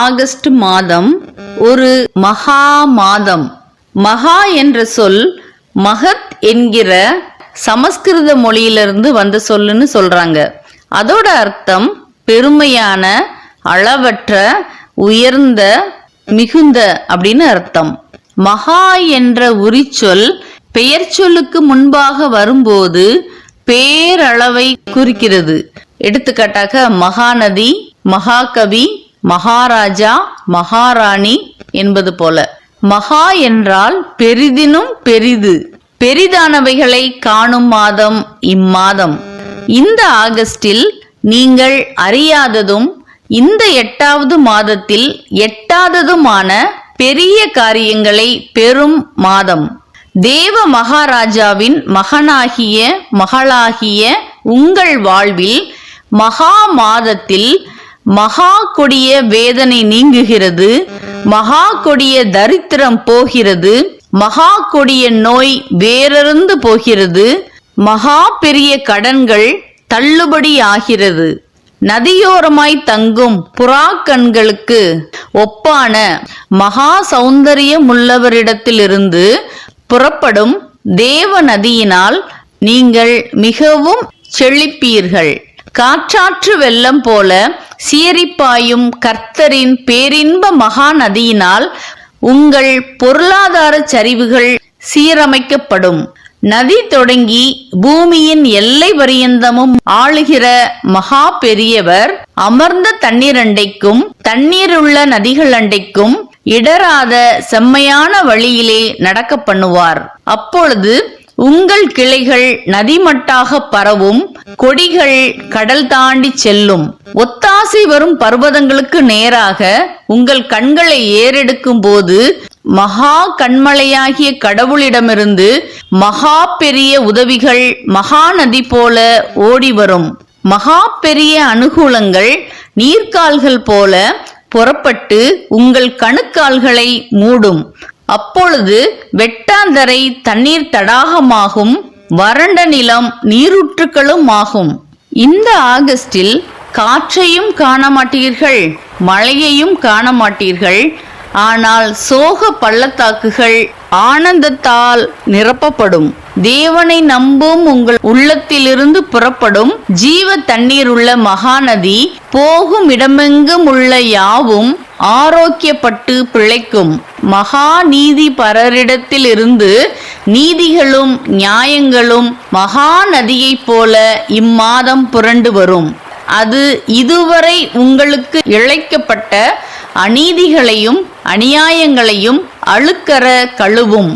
August மாதம் ஒரு மகா மாதம் மகா என்ற சொல் மகத் என்கிற சமஸ்கிருத மொழியிலிருந்து வந்த சொல்லுன்னு சொல்றாங்க. அதோட அர்த்தம் பெருமையான அளவற்ற உயர்ந்த மிகுந்த அப்படின்னு அர்த்தம். மகா என்ற உரிச்சொல் பெயர் சொல்லுக்கு முன்பாக வரும்போது பேரளவை குறிக்கிறது. எடுத்துக்காட்டாக மகாநதி மகாகவி மகாராஜா மகாராணி என்பது போல. மகா என்றால் பெரிதினும் பெரிது. பெரிதானவைகளை காணும் மாதம் இம்மாதம். இந்த ஆகஸ்டில் நீங்கள் அறியாததும் இந்த எட்டாவது மாதத்தில் எட்டாததுமான பெரிய காரியங்களை பெறும் மாதம். தேவ மகாராஜாவின் மகனாகிய மகளாகிய உங்கள் வாழ்வில் மகா மாதத்தில் மகா கொடிய வேதனை நீங்குகிறது மகா கொடிய தரித்திரம் போகிறது மகா கொடிய நோய் வேறறுந்து போகிறது மகா பெரிய கடன்கள் தள்ளுபடி ஆகிறது நதியோரமாய் தங்கும் புறாக்கண்களுக்கு ஒப்பான மகா சௌந்தரியமுள்ளவரிடத்திலிருந்து புறப்படும் தேவ நதியினால் நீங்கள் மிகவும் செழிப்பீர்கள். காற்றாற்று வெள்ளம் போல சீரிப்பாயும் கர்த்தரின் பேரின்ப மகா நதியினால் உங்கள் பொருளாதார சரிவுகள் சீரமைக்கப்படும். நதி தொடங்கி பூமியின் எல்லை பரியந்தமும் ஆளுகிற மகா பெரியவர் அமர்ந்த தண்ணீர் அண்டைக்கும் தண்ணீருள்ள நதிகள் அண்டைக்கும் இடராத செம்மையான வழியிலே நடக்க பண்ணுவார். அப்பொழுது உங்கள் கிளைகள் நதிமட்டாக பரவும் கொடிகள் கடல் தாண்டி செல்லும். ஒத்தாசை வரும் பர்வதங்களுக்கு நேராக உங்கள் கண்களை ஏறெடுக்கும் போது மகா கண்மலையாகிய கடவுளிடமிருந்து மகா பெரிய உதவிகள் மகா நதி போல ஓடி வரும். மகா பெரிய அனுகூலங்கள் நீர்க்கால்கள் போல புறப்பட்டு உங்கள் கணுக்கால்களை மூடும். அப்பொழுது வெட்டாந்தரை தண்ணீர் தடாகமாகும். வறண்ட நிலம் நீரூற்றுக்களும் ஆகும். இந்த ஆகஸ்டில் காற்றையும் காண மாட்டீர்கள் மழையையும் காண மாட்டீர்கள் ஆனால் சோக பள்ளத்தாக்குகள் ஆனந்தத்தால் நிரப்பப்படும். தேவனை நம்பும் உங்கள் உள்ளத்திலிருந்து புறப்படும். ஜீவ தண்ணீர் உள்ள மகாநதி போகும் இடமெங்கும் உள்ள யாவும் ஆரோக்கியப்பட்டு பிழைக்கும் மகா நீதி பரரிடத்திலிருந்து நீதிகளும் நியாயங்களும் மகா நதியைப் போல இம்மாதம் புரண்டு வரும். அது இதுவரை உங்களுக்கு இழைக்கப்பட்ட அநீதிகளையும் அநியாயங்களையும் அழுக்கற கழுவும்.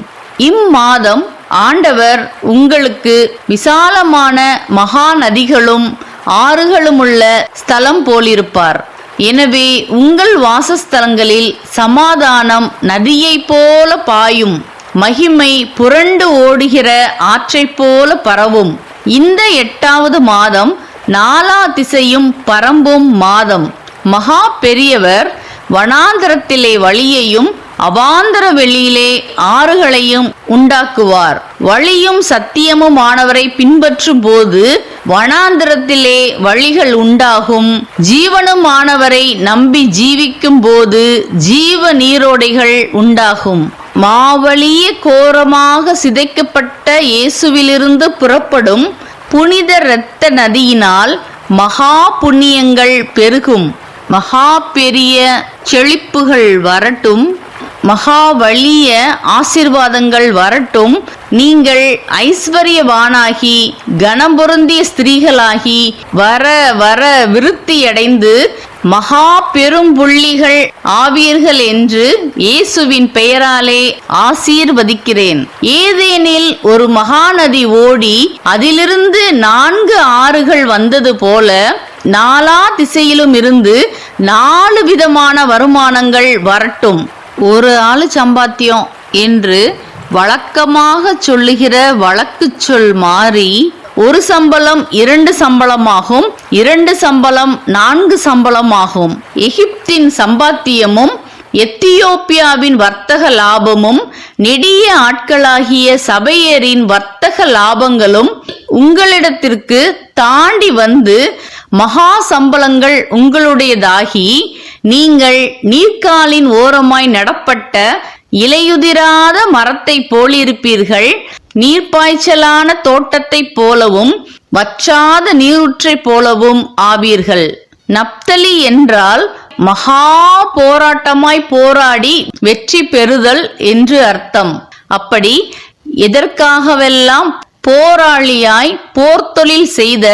இம்மாதம் ஆண்டவர் உங்களுக்கு விசாலமான மகா நதிகளும் ஆறுகளுமுள்ள ஸ்தலம் போலிருப்பார். எனவே உங்கள் வாசஸ்தலங்களில் சமாதானம் நதியைப் போல பாயும் மகிமை புரண்டு ஓடுகிற ஆற்றைப் போல பரவும். இந்த எட்டாவது மாதம் நாலா திசையும் பரம்பும் மாதம். மகா பெரியவர் வனாந்தரத்திலே வழியையும் அவாந்தர வெளியிலே ஆறுகளையும் உண்டாக்குவார். வழியும் சத்தியமும் ஆனவரை பின்பற்றும் போது வனாந்திரத்திலே வழிகள் உண்டாகும். ஜீவனும் ஆனவரை நம்பி ஜீவிக்கும் போது ஜீவ நீரோடைகள் உண்டாகும். மாவழிய கோரமாக சிதைக்கப்பட்ட இயேசுவிலிருந்து புறப்படும் புனித இரத்த நதியினால் மகா புண்ணியங்கள் பெருகும். மகா பெரிய செழிப்புகள் வரட்டும். மகா வலிய ஆசிர்வாதங்கள் வரட்டும். நீங்கள் ஐஸ்வர்யவானாகி கனம் பொருந்திய ஸ்திரீகளாகி வர வர விருத்தியடைந்து மகா பெரும் புள்ளிகள் ஆவீர்கள் என்று இயேசுவின் பெயராலே ஆசீர்வதிக்கிறேன். ஏதேனில் ஒரு மகாநதி ஓடி அதிலிருந்து நான்கு ஆறுகள் வந்தது போல நாலா திசையிலும் இருந்து நாலு விதமான வருமானங்கள் வரட்டும். ஒரு ஆளு சம்பாத்தியம் என்று வழக்கமாக சொல்லுகிற வழக்கு சொல் மாறி ஒரு சம்பளம் இரண்டு சம்பளமாகும் இரண்டு சம்பளம் நான்கு சம்பளமாகும். எகிப்தின் சம்பாத்தியமும் எத்தியோப்பியாவின் வர்த்தக லாபமும் நெடிய ஆட்களாகிய சபையரின் வர்த்தக லாபங்களும் உங்களிடத்திற்கு தாண்டி வந்து மகா சம்பளங்கள் உங்களுடையதாகி நீங்கள் நீர்க்காலின் ஓரமாய் நடப்பட்ட இலையுதிராத மரத்தைப் போலிருப்பீர்கள். நீர்ப்பாய்ச்சலான தோட்டத்தைப் போலவும் வற்றாத நீருற்றை போலவும் ஆவீர்கள். நப்தலி என்றால் மகா போராட்டமாய் போராடி வெற்றி பெறுதல் என்று அர்த்தம். அப்படி எதற்காகவெல்லாம் போராளியாய் போர்த்தொழில் செய்த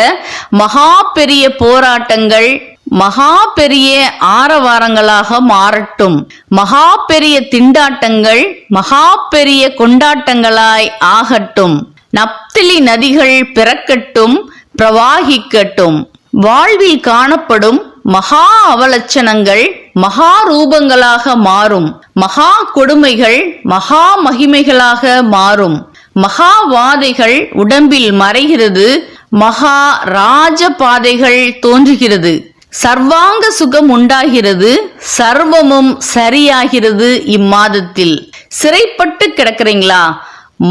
மகா பெரிய போராட்டங்கள் மகா பெரிய ஆரவாரங்களாக மாறட்டும். மகா பெரிய திண்டாட்டங்கள் மகா பெரிய கொண்டாட்டங்களாய் ஆகட்டும். நப்திலி நதிகள் பிறக்கட்டும் பிரவாகிக்கட்டும். வாழ்வில் காணப்படும் மகா அவலட்சணங்கள் மகா ரூபங்களாக மாறும். மகா கொடுமைகள் மகா மகிமைகளாக மாறும். மகா வாதைகள் உடம்பில் மறைகிறது மகா ராஜ பாதைகள் தோன்றுகிறது. சர்வாங்க சுகம் உண்டாகிறது சர்வமும் சரியாகிறது இம்மாதத்தில். சிறைப்பட்டு கிடக்கிறீங்களா?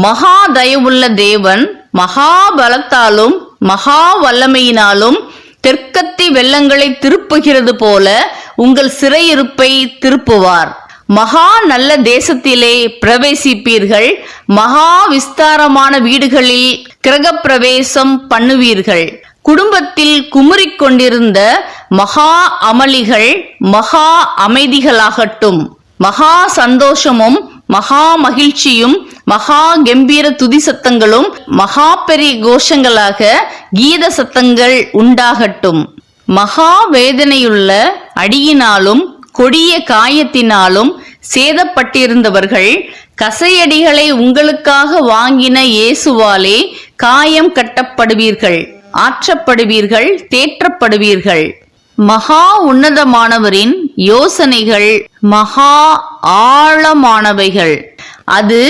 மகா தயவுள்ள தேவன் மகா பலத்தாலும் மகா வல்லமையினாலும் தெற்கத்தி வெள்ளங்களை திருப்புகிறது போல உங்கள் சிறையிருப்பை திருப்புவார். மகா நல்ல தேசத்திலே பிரவேசிப்பீர்கள் மகா விஸ்தாரமான வீடுகளில் கிரகப்பிரவேசம் பண்ணுவீர்கள். குடும்பத்தில் குமுறிக் கொண்டிருந்த மகா அமளிகள் மகா அமைதிகளாகட்டும். மகா சந்தோஷமும் மகா மகிழ்ச்சியும் மகா கம்பீர துதி சத்தங்களும் மகா பெரிய கோஷங்களாக கீத சத்தங்கள் உண்டாகட்டும். மகா வேதனையுள்ள அடியினாலும் கொடிய காயத்தினாலும் சேதப்பட்டிருந்தவர்கள் கசையடிகளை உங்களுக்காக வாங்கின இயேசுவாலே காயம் கட்டப்படுவீர்கள். ஆற்றப்படுவீர்கள் தேற்றப்படுவீர்கள். மகா உன்னதமானவரின் யோசனைகள் மகா ஆழமானவைகள். அது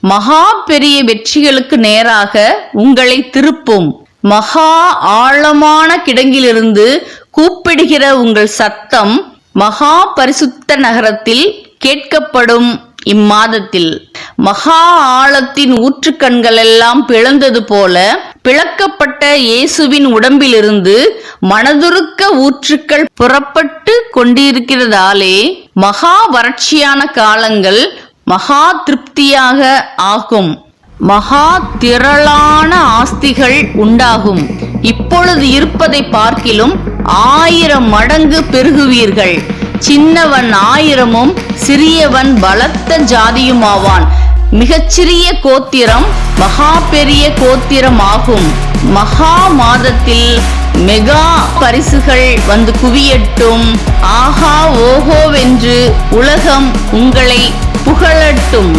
மகா பெரிய வெற்றிகளுக்கு நேராக உங்களை திருப்பும். மகா ஆழமான கிடங்கிலிருந்து கூப்பிடுகிற உங்கள் சத்தம் மகா பரிசுத்த நகரத்தில் கேட்கப்படும் இம்மாதத்தில். மகா ஆழத்தின் ஊற்றுக்கண்கள் எல்லாம் பிளந்தது போல பிளக்கப்பட்ட இயேசுவின் உடம்பிலிருந்து மனதுருக்க ஊற்றுக்கள் புறப்பட்டு கொண்டிருக்கிறதாலே மகா வறட்சியான காலங்கள் மகா திருப்தியாக ஆகும். மகா திரளான ஆஸ்திகள் உண்டாகும். இப்பொழுது இருப்பதை பார்க்கிலும் ஆயிரம் மடங்கு பெருகுவீர்கள். சின்னவன் ஆயிரமும் சிறியவன் பலத்த ஜாதியுமாவான். மிகச்சிறிய கோத்திரம் மகா பெரிய கோத்திரமாகும். மகா மாதத்தில் மெகா பரிசுகள் வந்து குவியட்டும். ஆஹா ஓஹோவென்று உலகம் உங்களை புகழட்டும்.